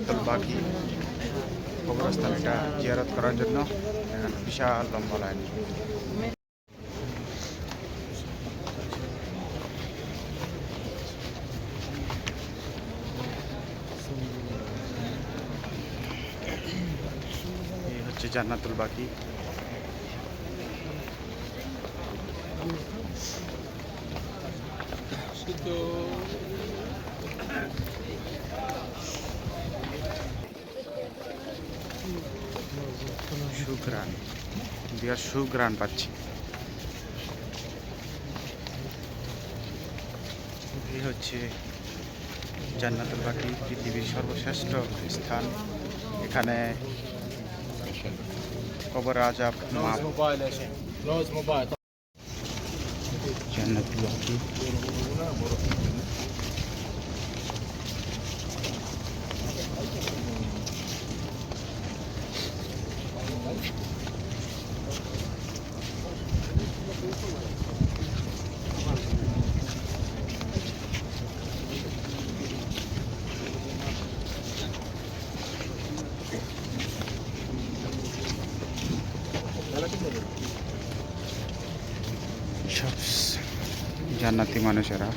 জান্নাতুল বাকি কবরস্থান এটা জিয়ারত করার জন্য এখানে বিশাল লম্বা লাইন এই হচ্ছে জান্নাতুল বাকি সুগ্রান বিয়ার সুগ্রান পাচ্ছি। এই হচ্ছে জান্নাতুল বাকি, পৃথিবীর সর্বশ্রেষ্ঠ স্থান। এখানে কবর আজাব জান্নাতুল বাকি। জান্নাতি মানুষেরা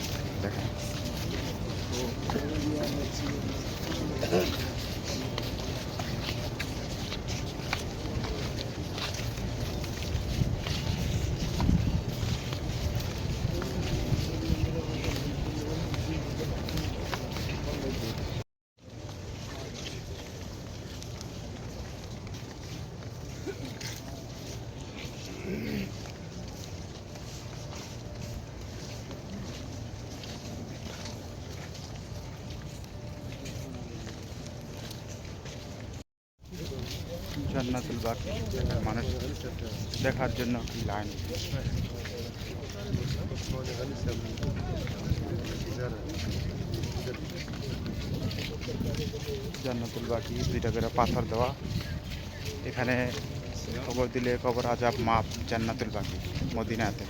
দেখেন। জান্নাতুল বাকি মানুষ দেখার জন্য কি লাইন জান্নাতুল বাকি দুইটা করে পাথর দেওয়া এখানে কবর দিলে কবর আজাব মাপ জান্নাতুল বাকি মদিনাতে